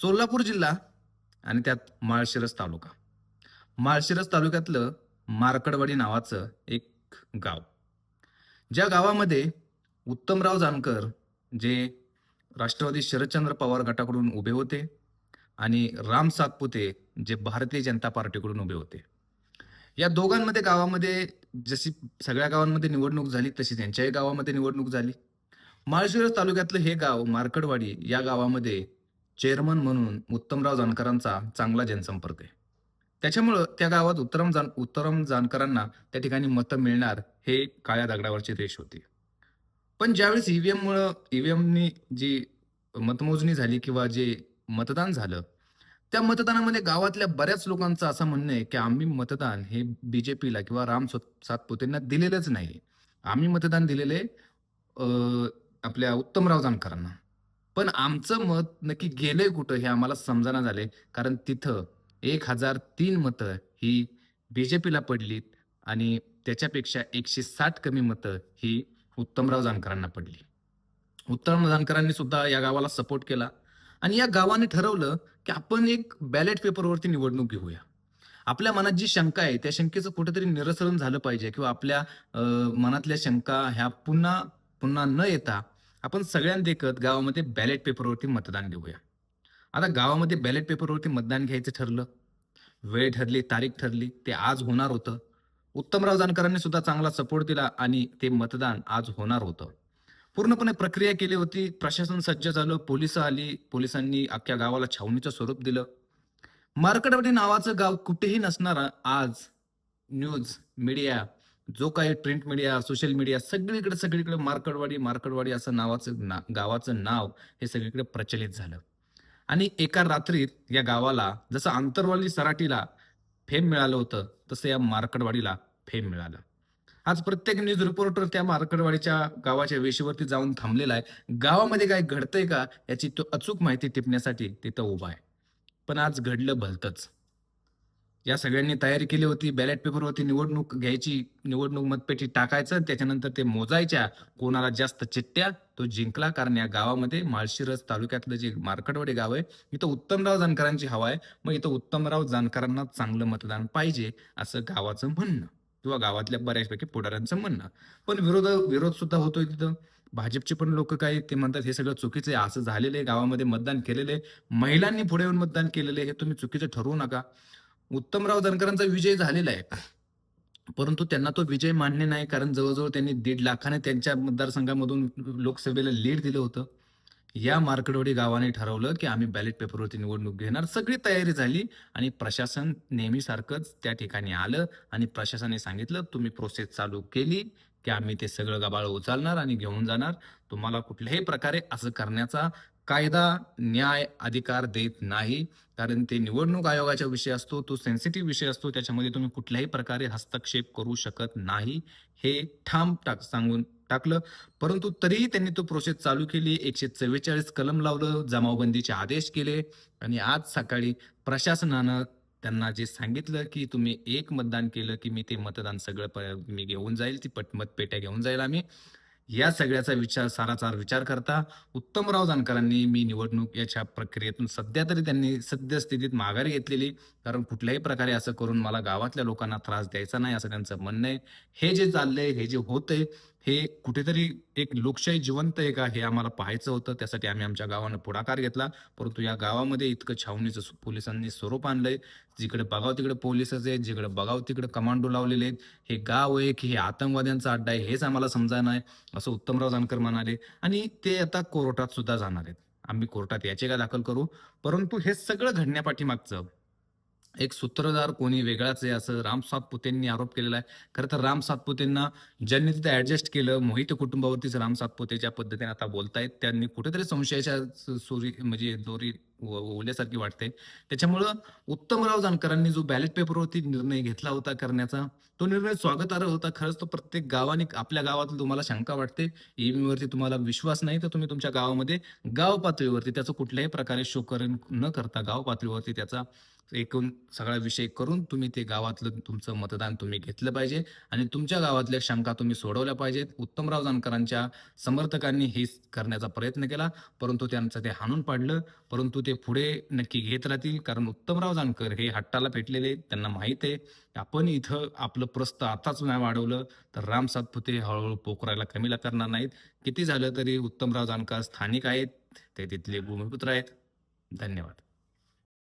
सोलापूर जिल्हा आणि त्यात माळशिरस तालुका. माळशिरस तालुक्यातलं मार्कडवाडी नावाचं एक गाव. ज्या गावामध्ये उत्तमराव जानकर जे राष्ट्रवादी शरदचंद्र पवार गटाकडून उभे होते आणि राम सातपुते जे भारतीय जनता पार्टीकडून उभे होते. या दोघांमध्ये गावामध्ये जशी सगळ्या गावांमध्ये निवडणूक झाली तशी त्यांच्याही गावामध्ये निवडणूक झाली. माळशिरस तालुक्यातलं हे गाव मार्कडवाडी या गावामध्ये चेअरमन म्हणून उत्तमराव जानकरांचा चांगला जनसंपर्क आहे. त्याच्यामुळं त्या गावात उत्तम जान उत्तम जानकरांना त्या ठिकाणी मतं मिळणार हे काळ्या दगडावरची रेष होती. पण ज्यावेळेस ईव्हीएममुळं ईव्हीएमनी जी मतमोजणी झाली किंवा जे मतदान झालं त्या मतदानामध्ये गावातल्या बऱ्याच लोकांचं असं म्हणणं आहे की आम्ही मतदान हे बीजेपीला किंवा राम सातपुतेंना दिलेलंच नाही. आम्ही मतदान दिलेले आपल्या उत्तमराव जानकरांना. पण आमचं मत नक्की गेलंय कुठं हे आम्हाला समजाना झाले. कारण तिथं एक हजार तीन मतं ही बीजेपीला पडलीत आणि त्याच्यापेक्षा एकशे साठ कमी मतं ही उत्तमराव जानकरांना पडली. उत्तमराव जानकरांनी सुद्धा या गावाला सपोर्ट केला. आणि या गावाने ठरवलं की आपण एक बॅलेट पेपरवरती निवडणूक घेऊया. आपल्या मनात जी शंका आहे त्या शंकेचं कुठेतरी निरसन झालं पाहिजे किंवा आपल्या मनातल्या शंका ह्या पुन्हा पुन्हा न येता आपण सगळ्यांदेखत गावामध्ये बॅलेट पेपरवरती मतदान घेऊया. आता गावामध्ये बॅलेट पेपरवरती मतदान घ्यायचं ठरलं वेळ ठरली तारीख ठरली ते आज होणार होतं. उत्तमराव जानकरांनी सुद्धा चांगला सपोर्ट दिला आणि ते मतदान आज होणार होतं. पूर्णपणे प्रक्रिया केली होती प्रशासन सज्ज झालं पोलीस आली पोलिसांनी अख्ख्या गावाला छावणीचं स्वरूप दिलं. मार्कडवाडी नावाचं गाव कुठेही नसणारा आज न्यूज मीडिया जो काही प्रिंट मीडिया सोशल मीडिया सगळीकडे सगळीकडे मार्कडवाडी मार्कडवाडी असं नावाचं ना गावाचं नाव हे सगळीकडे प्रचलित झालं. आणि एका रात्रीत या गावाला जसं आंतरवाली सराटीला फेम मिळालं होतं तसं या मार्कडवाडीला फेम मिळालं. आज प्रत्येक न्यूज रिपोर्टर त्या मार्कडवाडीच्या गावाच्या वेशीवरती जाऊन थांबलेला आहे. गावामध्ये काय घडतंय का याची तो अचूक माहिती टिपण्यासाठी तिथं उभा आहे. पण आज घडलं भलतंच. या सगळ्यांनी तयारी केली होती बॅलेट पेपरवरती निवडणूक घ्यायची निवडणूक मतपेटी टाकायचं त्याच्यानंतर ते मोजायच्या कोणाला जास्त चिट्ट्या तो जिंकला. कारण या गावामध्ये माळशिरस तालुक्यातलं जे मार्कटवाडी गाव आहे इथं उत्तमराव जानकरांची हवा आहे. मग इथं उत्तमराव जानकरांना चांगलं मतदान पाहिजे असं गावाचं म्हणणं किंवा गावातल्या बऱ्याचपैकी पुढाऱ्यांचं म्हणणं. पण विरोध विरोध सुद्धा होतोय तिथं. भाजपचे पण लोक काय ते म्हणतात हे सगळं चुकीचं आहे असं झालेलं आहे गावामध्ये मतदान केलेलं आहे. महिलांनी पुढे येऊन मतदान केलेलं आहे हे तुम्ही चुकीचं ठरवू नका. उत्तमराव जानकरांचा विजय झालेला आहे. परंतु त्यांना तो विजय मान्य नाही कारण जवळजवळ त्यांनी दीड लाखाने त्यांच्या मतदारसंघामधून लोकसभेला लीड दिलं होतं. या मार्कडवाडी गावाने ठरवलं की आम्ही बॅलेट पेपरवरती निवडणूक घेणार. सगळी तयारी झाली आणि प्रशासन नेहमीसारखंच त्या ठिकाणी आलं आणि प्रशासनाने सांगितलं तुम्ही प्रोसेस चालू केली की आम्ही ते सगळं गबाळ उचलणार आणि घेऊन जाणार. तुम्हाला कुठल्याही प्रकारे असं करण्याचा कायदा न्याय अधिकार देत नाही. कारण ते निवडणूक आयोगाचा विषय असतो तो सेन्सिटिव्ह विषय असतो त्याच्यामध्ये तुम्ही कुठल्याही प्रकारे हस्तक्षेप करू शकत नाही. हे ठाम टाक सांगून टाकलं. परंतु तरीही त्यांनी तो प्रोसेस चालू केली. एकशे चव्वेचाळीस कलम लावलं जमावबंदीचे आदेश केले. आणि आज सकाळी प्रशासनानं त्यांना जे सांगितलं की तुम्ही एक मतदान केलं की मी ते मतदान सगळं प- मी घेऊन जाईल ती पट मतपेट्या घेऊन जाईल आम्ही. या सगळ्याचा विचार सारासार विचार करता उत्तमराव जानकरांनी मी निवडणूक याच्या प्रक्रियेतून सध्या तरी त्यांनी सद्यस्थितीत माघारी घेतलेली. कारण कुठल्याही प्रकारे असं करून मला गावातल्या लोकांना त्रास द्यायचा नाही असं त्यांचं म्हणणं आहे. हे जे चाललंय हे जे होतंय हे कुठेतरी एक लोकशाही जिवंत आहे का हे आम्हाला पाहायचं होतं. त्यासाठी आम्ही आमच्या गावानं पुढाकार घेतला. परंतु या गावामध्ये इतकं छावणीचं पोलिसांनी स्वरूप आणलंय. जिकडे बघाव तिकडे पोलिसच आहेत. जिकडे बघाव तिकडे कमांडो लावलेले आहेत. हे गाव आहे की हे आतंकवाद्यांचा अड्डा आहे हेच आम्हाला समजा नाही असं उत्तमराव जानकर म्हणाले. आणि ते आता कोर्टात सुद्धा जाणार आहेत. आम्ही कोर्टात याचिका दाखल करू. परंतु हे सगळं घडण्यापाठीमागचं एक सूत्रधार कोणी वेगळाच आहे असं राम सातपुतेंनी आरोप केलेला आहे. खरं तर राम सातपुतेंना ज्यांनी तिथे ऍडजस्ट केलं मोहित कुटुंबावरतीच राम सातपुते ज्या पद्धतीने आता बोलतायत त्यांनी कुठेतरी संशयाच्या सोरी म्हणजे दोरी ओल्यासारखी वाटते. त्याच्यामुळं उत्तमराव जानकरांनी जो बॅलेट पेपरवरती निर्णय घेतला होता करण्याचा तो निर्णय स्वागतार्ह होता. खरंच तो प्रत्येक गावाने आपल्या गावात तुम्हाला शंका वाटते EVM तुम्हाला विश्वास नाही तर तुम्ही तुमच्या गावामध्ये गाव पातळीवरती त्याचं कुठल्याही प्रकारे शोकरण न करता गाव पातळीवरती त्याचा एकूण सगळा विषय करून तुम्ही ते गावातलं तुमचं मतदान तुम्ही घेतलं पाहिजे आणि तुमच्या गावातल्या शंका तुम्ही सोडवल्या पाहिजेत. उत्तमराव जानकरांच्या समर्थकांनी हे करण्याचा प्रयत्न केला परंतु त्यांचं ते हाणून पाडलं परंतु ते पुढे नक्की घेत राहतील. कारण उत्तमराव जानकर हे हट्टाला पेटलेले त्यांना माहीत आहे. आपण इथं आपलं प्रस्त आताच नाही वाढवलं तर राम सातपुते हळूहळू पोखरायला कमीला करणार नाहीत. किती झालं तरी उत्तमराव जानकर स्थानिक आहेत. ते तिथले भूमिपुत्र आहेत. धन्यवाद.